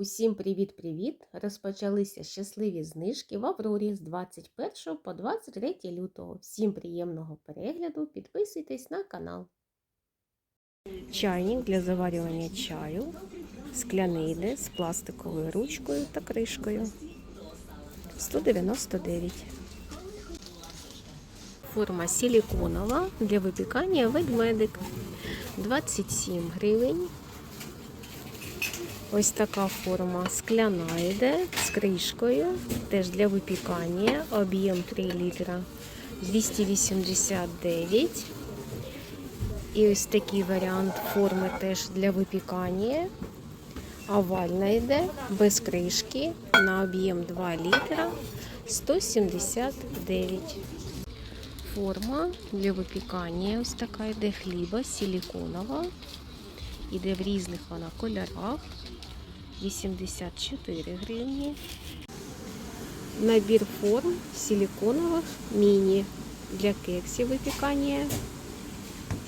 Усім привіт-привіт! Розпочалися щасливі знижки в Аврорі з 21 по 23 лютого. Всім приємного перегляду! Підписуйтесь на канал. Чайник для заварювання чаю. Скляний з пластиковою ручкою та кришкою. 199. Форма силиконова для випікання ведмедик. 27 гривень. Ось така форма скляна йде з кришкою, теж для випікання, об'єм 3 літра 289. І ось такий варіант форми теж для випікання. Овальна йде без кришки на об'єм 2 літра 179. Форма для випікання ось така йде хліба силиконова. Іде в різних вона кольорах. 84 гривні. Набір форм силиконових міні для кексів випікання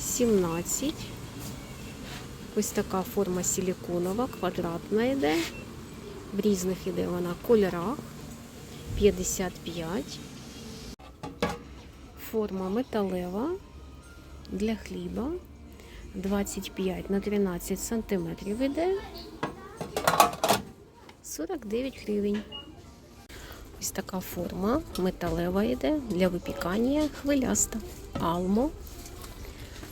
17. Ось така форма силиконова, квадратна йде. В різних іде вона кольорах 55. Форма металева для хліба 25 на 13 сантиметрів іде. 49 гривень. Ось така форма металева йде для випікання хвиляста. Алмо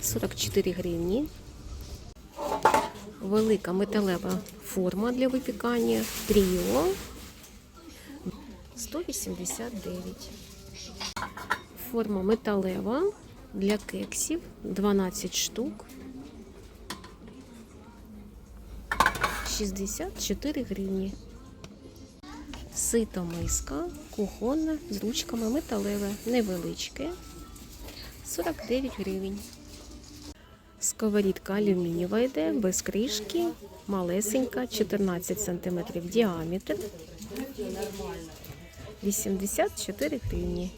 44 гривні. Велика металева форма для випікання. Тріо 189. Форма металева для кексів 12 штук. 64 гривні. Сито миска, кухонна, з ручками металеве, невеличке. 49 гривень. Сковорідка алюмінієва йде, без кришки, малесенька, 14 см діаметр. 84 гривні.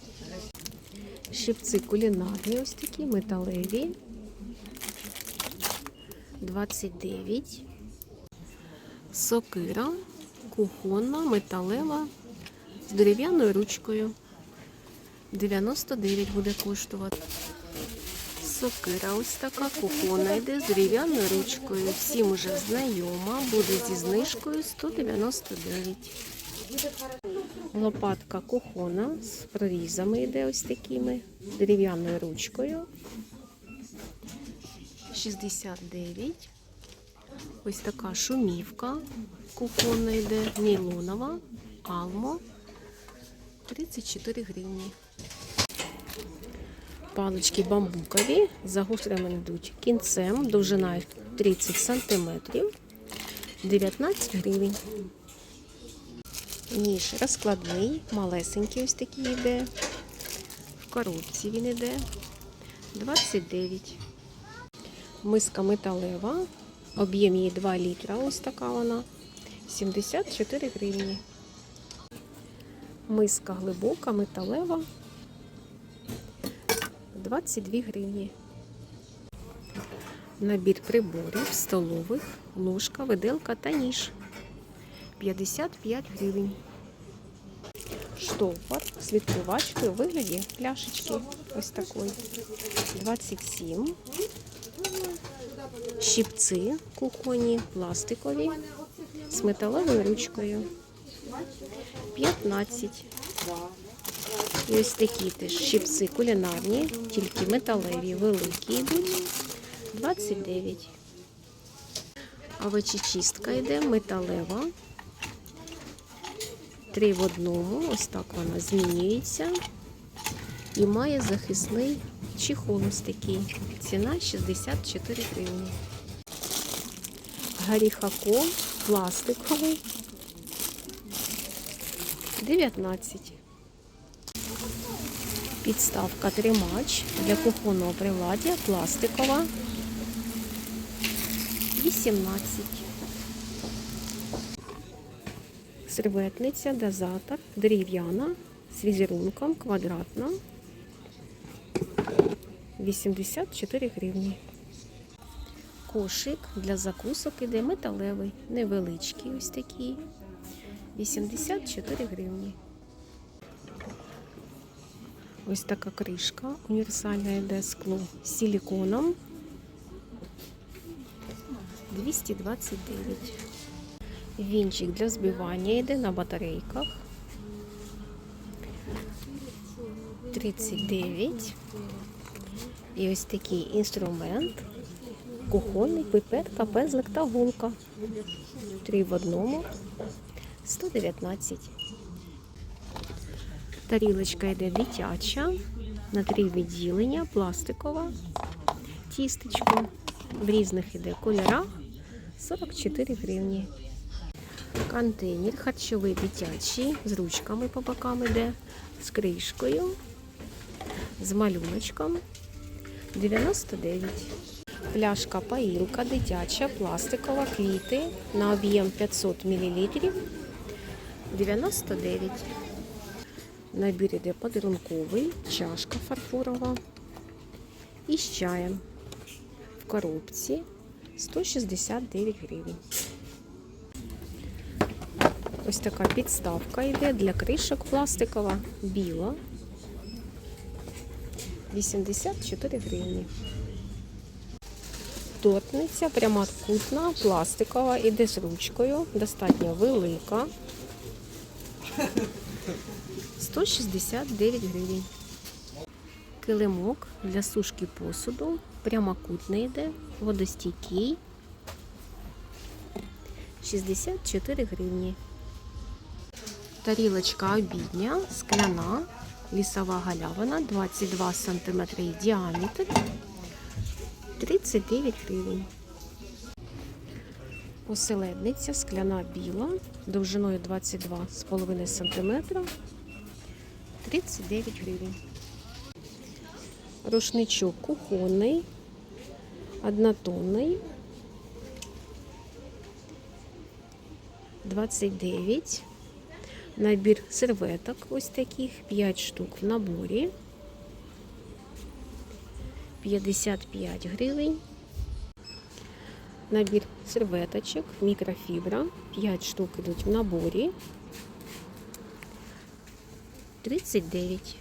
Щипці кулінарні ось такі, металеві. 29 сокира кухонна, металева з дерев'яною ручкою. 99 буде коштувати. Сокира ось така кухонна йде з дерев'яною ручкою. Всім уже знайома, буде зі знижкою 199. Лопатка кухона з прорізами йде ось такими, дерев'яною ручкою. 69. Ось така шумівка кухонна йде, нейлонова, алмо 34 гривні. Палички бамбукові, загострені йдуть кінцем, довжина 30 см, 19 гривень. Ніж розкладний, малесенький ось такий йде. В коробці він йде 29. Миска металева Об'єм її 2 літра, ось така вона. 74 гривні. Миска глибока, металева. 22 гривні. Набір приборів столових, ложка, виделка та ніж. 55 гривень. Штопор з у вигляді пляшечки. Ось такої. 27 щипці кухонні, пластикові з металевою ручкою. 15. І ось такі теж щипці кулінарні, тільки металеві, великі йдуть. 29. Овочечистка йде металева. Три в одному. Ось так вона змінюється. І має захисний чехол ось такий. Ціна 64 гривні. Горіхаком пластиковий 19. Підставка тримач для кухонного приладдя пластикова 18. Серветниця, дозатор, дерев'яна з візерунком, квадратна 84 гривні. Кошик для закусок іде металевий, невеличкий ось такий. 84 гривні. Ось така кришка універсальна йде скло з силіконом. 229. Вінчик для збивання йде на батарейках. 39. І ось такий інструмент. Кухонний пипетка, пезлик та голка. Три в одному. 119. Тарілочка йде дитяча. На три відділення, пластикова. Тістечко. В різних іде кольорах. 44 гривні. Контейнер харчовий дитячий, з ручками по бокам іде, з кришкою, з малюночком 99. Пляшка паїлка дитяча, пластикова, квіти на об'єм 500 мл 99. Набір іде подарунковий, чашка фарфорова і з чаєм в коробці 169 гривень. Ось така підставка йде для кришок пластикова, біла. 84 гривні. Тортниця прямокутна, пластикова, іде з ручкою, достатньо велика. 169 гривень. Килимок для сушки посуду, прямокутний йде, водостійкий. 64 гривні. Тарілочка обідня, скляна, лісова галявина, 22 см діаметр, 39 гривень. Оселедниця скляна біла, довжиною 22,5 см, 39 гривень. Рушничок кухонний, однотонний, 29 Набір серветок ось таких 5 штук в наборі. 55 гривень. Набір серветочок, мікрофібра. 5 штук йдуть в наборі. 39.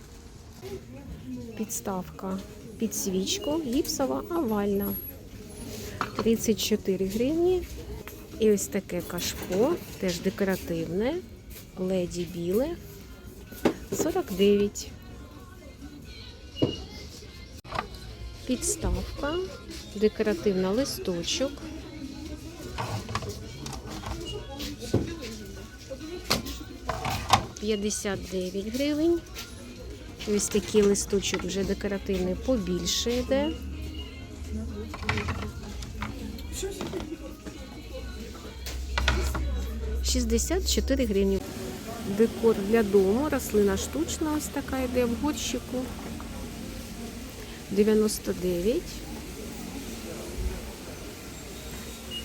Підставка під свічку, гіпсова, овальна. 34 гривні. І ось таке кашпо, теж декоративне. Леді біле 49. Підставка, декоративна листочок. П'ятдесят дев'ять гривень. Ось такий листочок вже декоративний побільше йде. Шістдесят чотири гривні. Декор для дому, рослина штучна, ось така йде в горщику. 99.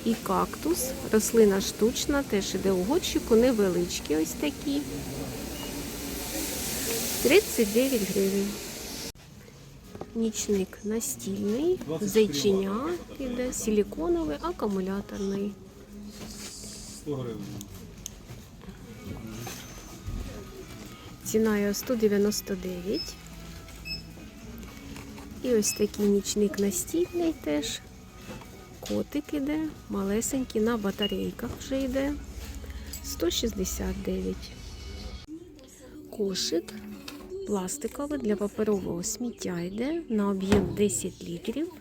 І кактус, рослина штучна, теж йде у горщику, невеличкі ось такі. 39 гривень. Нічник настільний, зайчиня іде, силіконовий, акумуляторний. 100 гривень. Ціна його 199. І ось такий нічник настільний теж. Котик іде, малесенький, на батарейках вже йде. 169. Кошик пластиковий для паперового сміття йде на об'єм 10 літрів.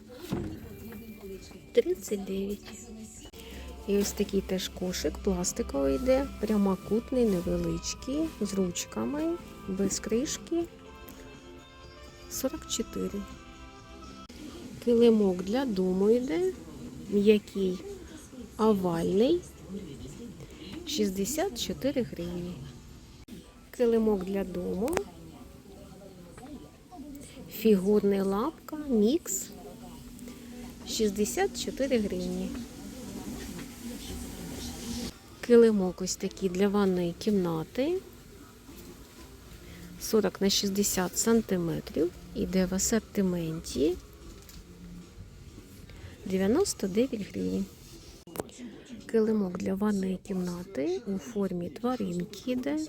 39. І ось такий теж кошик пластиковий йде, прямокутний, невеличкий, з ручками, без кришки. 44. Килимок для дому йде, м'який, овальний. 64 гривні. Килимок для дому. Фігурна лапка, мікс. 64 гривні. Килимок ось такий для ванної кімнати. 40 на 60 сантиметрів. Іде в асортименті. 99 гривень. Килимок для ванної кімнати у формі тваринки йде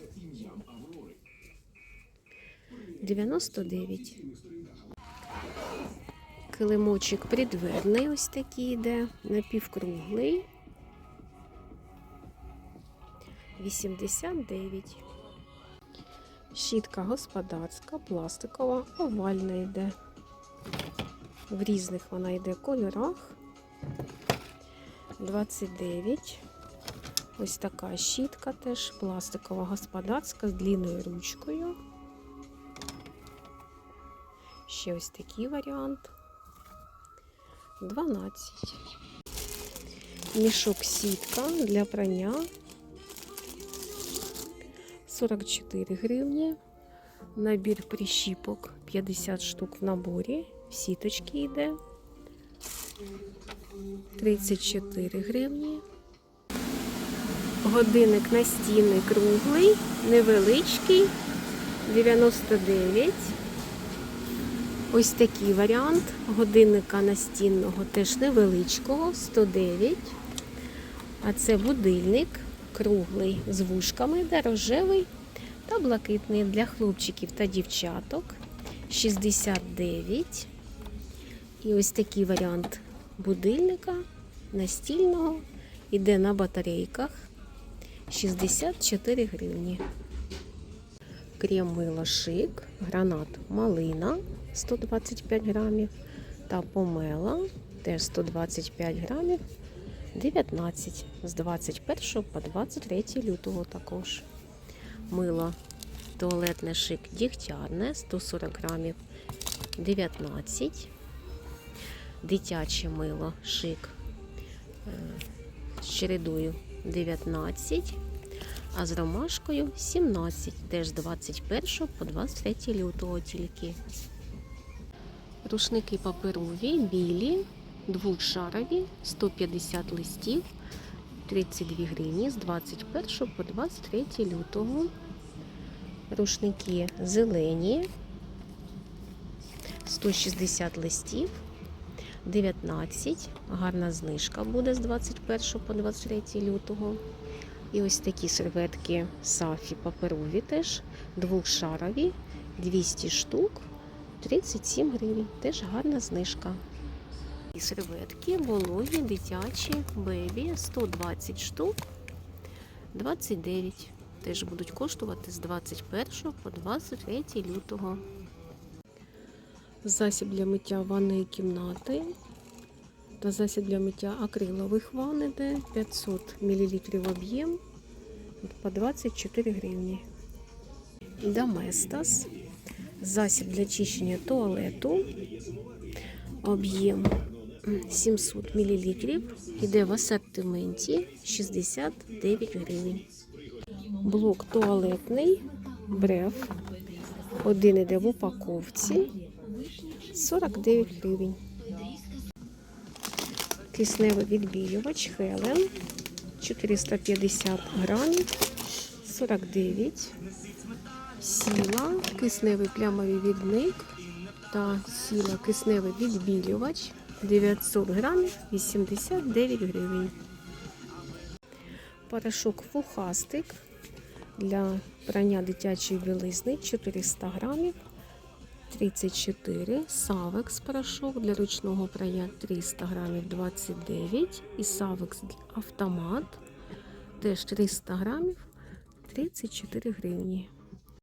99. Килимочок придверний ось такий йде, напівкруглий. 89. Щітка господарська, пластикова, овальна йде. В різних вона йде кольорах. 29. Ось така щітка теж пластикова господарська з длинною ручкою. Ще ось такий варіант. 12. Мішок сітка для прання 44 гривні. Набір прищіпок 50 штук в наборі. Сіточки йде 34 гривні. Годинник настінний круглий, невеличкий 99. Ось такий варіант годинника настінного теж невеличкого 109. А це будильник круглий з вушками, де рожевий та блакитний для хлопчиків та дівчаток 69. І ось такий варіант будильника настільного іде на батарейках 64 гривні. Крем мило шик, гранат малина 125 грамів та помела теж 125 грамів 19 з 21 по 23 лютого також. Мило туалетне шик дігтярне 140 грамів 19. Дитяче мило шик з чередою 19, а з ромашкою 17, теж з 21 по 23 лютого тільки. Рушники паперові, білі, двохшарові, 150 листів, 32 гривні з 21 по 23 лютого. Рушники зелені, 160 листів, 19. Гарна знижка буде з 21 по 23 лютого. І ось такі серветки Сафі паперові теж, двохшарові, 200 штук, 37 гривень. Теж гарна знижка. І серветки вологі, дитячі, бебі, 120 штук, 29. Теж будуть коштувати з 21 по 23 лютого. Засіб для миття ванної кімнати та засіб для миття акрилових ванн іде 500 мл об'єм по 24 гривні. Доместос. Засіб для чищення туалету. Об'єм 700 мл. Іде в асортименті 69 гривень. Блок туалетний, бреф. Один іде в упаковці 49 гривень. Кисневий відбілювач Хелен 450 грамів 49. Сіла, кисневий плямовий відник та сіла кисневий відбілювач 900 грамів 89 гривень. Порошок фухастик для прання дитячої білизни 400 грамів 34, Савекс порошок для ручного прання 300 грамів 29 і Савекс автомат теж 300 грамів 34 гривні.